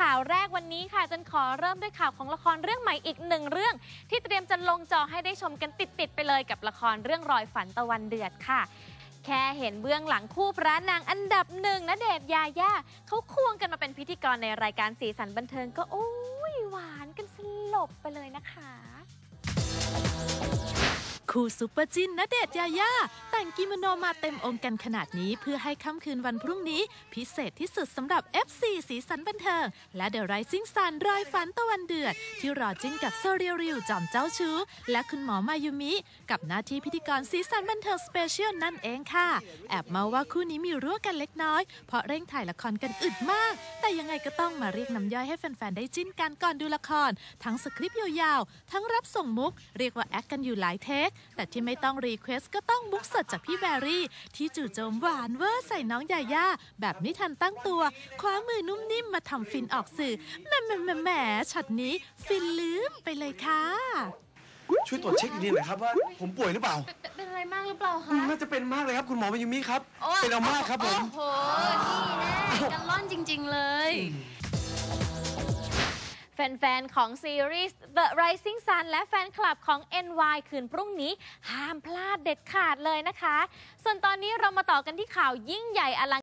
ข่าวแรกวันนี้ค่ะจันขอเริ่มด้วยข่าวของละครเรื่องใหม่อีกหนึ่งเรื่อง ที่เตรียมจะลงจอให้ได้ชมกันติดๆไปเลยกับละครเรื่องรอยฝันตะวันเดือดค่ะแค่เห็นเบื้องหลังคู่พระนางอันดับหนึ่งณเดชยาย่าเขาควงกันมาเป็นพิธีกรในรายการสีสันบันเทิงก็โอ้ยหวานกันสลบไปเลยนะคะ คู่ซุปเปอร์จินณเดชยายาแต่งกิโมโนมาเต็มองค์กันขนาดนี้เพื่อให้ค่ำคืนวันพรุ่งนี้ พิเศษที่สุดสำหรับ FC สีสันบันเทิง และเด e r ไรซิ่งซันรอยฝันตะวันเดือด ที่รอจิ้นกับโซเรียริวจอมเจ้าชู้ และคุณหมอมายุมิ กับหน้าที่พิธีกรสีสันบันเทิงสเปเชียลนั่นเองค่ะ แอบมาว่าคู่นี้มีรั่วกันเล็กน้อย เพราะเร่งถ่ายละครกันอึดมาก แต่ยังไงก็ต้องมาเรียกน้ำย่อยให้แฟนๆได้จิ้นกันก่อนดูละคร ทั้งสคริปต์ยาวๆทั้งรับส่งมุก เรียกว่าแอคกันอยู่หลายเทคแต่ที่ไม่ต้องรีเควสก็ต้องมุกสดจากพี่แบรี่ ที่จู่โจมหวานเวอร์ใส่น้องยาย่าแบบไม่ทันตั้งตัวคว้ามือนุ่มนิ่มมาทำฟินออกสื่อแหมแหมแหมแหมช็อตนี้ฟินลืมไปเลยค่ะช่วยตรวจเช็คอีกทีหน่อยครับว่าผมป่วยหรือเปล่า เป็นอะไรมากหรือเปล่าอืคะมน่าจะเป็นมากเลยครับคุณหมอมายุมิครับ เป็นเอามากครับผม โอ้โห นี่แน่กันล่อนจริง ๆ เลย แฟน ๆ ของซีรีส์ The Rising Sun และแฟนคลับของ NY คืนพรุ่งนี้ ห้ามพลาดเด็ดขาดเลยนะคะ ส่วนตอนนี้เรามาต่อกันที่ข่าวยิ่งใหญ่อลัง